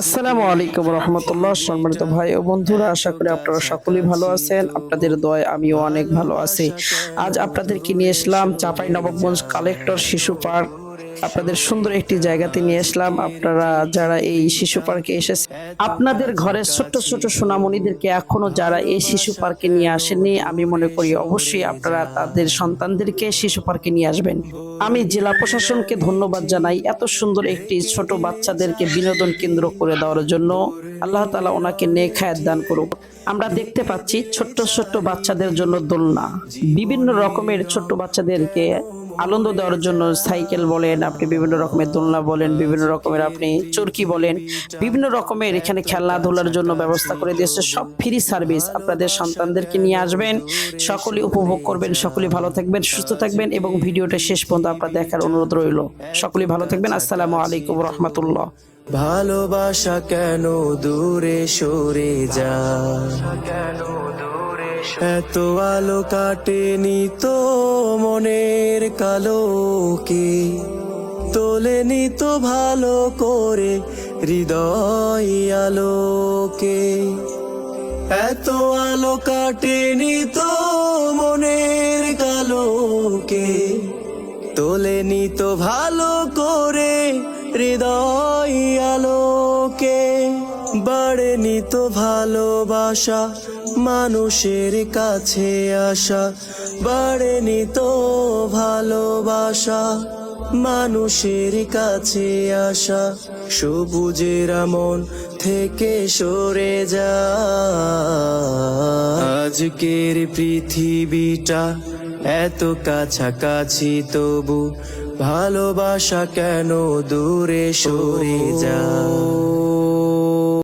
আসসালামু আলাইকুম রহমতুল্লাহ, সম্মানিত ভাই ও বন্ধুরা, আশা করি আপনারা সকলেই ভালো আছেন। আপনাদের দয় আমিও অনেক ভালো আছি। আজ আপনাদেরকে নিয়ে আসলাম চাপাই নবাবগঞ্জ কালেক্টর শিশু পার্ক আপনাদের সুন্দর একটি জায়গাতে নিয়ে আসলাম। আপনারা যারা এই শিশু পার্কে এসেছে আপনাদের ঘরের ছোট্ট ছোট সোনামণিদেরকে এখনও যারা এই শিশু পার্কে নিয়ে আসেননি, আমি মনে করি অবশ্যই আপনারা তাদের সন্তানদেরকে শিশু পার্কে নিয়ে আসবেন। আমি জেলা প্রশাসনকে ধন্যবাদ জানাই এত সুন্দর একটি ছোট বাচ্চাদেরকে বিনোদন কেন্দ্র করে দেওয়ার জন্য। আল্লাহ তালা ওনাকে নেক হায়াত দান করুক। আমরা দেখতে পাচ্ছি ছোট্ট ছোট্ট বাচ্চাদের জন্য দোলনা। বিভিন্ন রকমের ছোট্ট বাচ্চাদেরকে আনন্দ দেওয়ার জন্য সাইকেল বলেন, আপনি বিভিন্ন রকমের দোলনা বলেন, বিভিন্ন রকমের আপনি চরকি বলেন, বিভিন্ন রকমের এখানে খেলাধুলার জন্য ব্যবস্থা করে দিয়েছে। সব ফ্রি সার্ভিস আপনাদের সন্তানদেরকে নিয়ে আসবেন। সকলে উপভোগ করবেন, সকলে ভালো থাকবেন, সুস্থ থাকবেন এবং ভিডিওটা শেষ পর্যন্ত আপনার দেখার অনুরোধ রইল। সকলে ভালো থাকবেন, আসসালামু আলাইকুম রহমতুল্লাহ। ভালোবাসা কেন দূরে সরে যায়? এত আলো কাটেনি তো মনের কালোকে তোলেনি তো ভালো করে হৃদয় আলোকে। এত আলো কাটেনি তো মনের কালোকে তোলেনি তো ভালো করে হৃদয় আলোকে। বাড়েনি তো ভালোবাসা মানুষের কাছে আসা বাড়েনি তো ভালোবাসা, মানুষের কাছে আসা, সবুজের মন থেকে সরে যা। আজকের পৃথিবীটা এত কাছাকাছি, তবু ভালোবাসা কেন দূরে সরে যা?